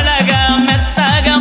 తాళగా మెత్తగా